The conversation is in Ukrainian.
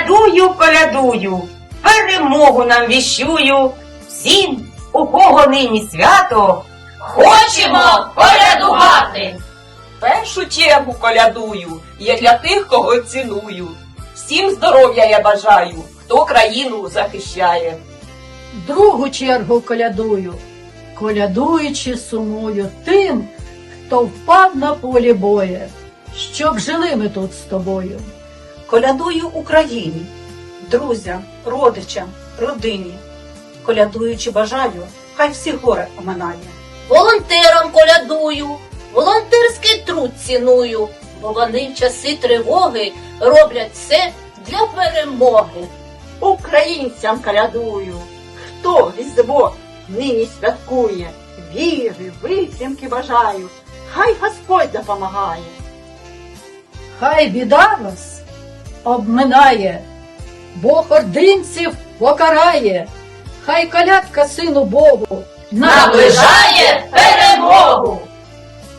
Колядую, колядую, перемогу нам віщую. Всім, у кого нині свято, Хочемо колядувати! Першу чергу колядую, я для тих, кого ціную. Всім здоров'я я бажаю, хто країну захищає. Другу чергу колядую, колядуючи сумую тим, хто впав на полі боє, щоб жили ми тут з тобою. Колядую Україні, друзям, родичам, родині. Колядуючи бажаю, хай всі горе оминає. Волонтерам колядую, волонтерський труд ціную, бо вони в часи тривоги роблять все для перемоги. Українцям колядую, хто різдво нині святкує, віри, витримки бажаю, хай Господь допомагає. Хай біда вас обминає, Бог ординців покарає, хай калятка сину Богу Наближає!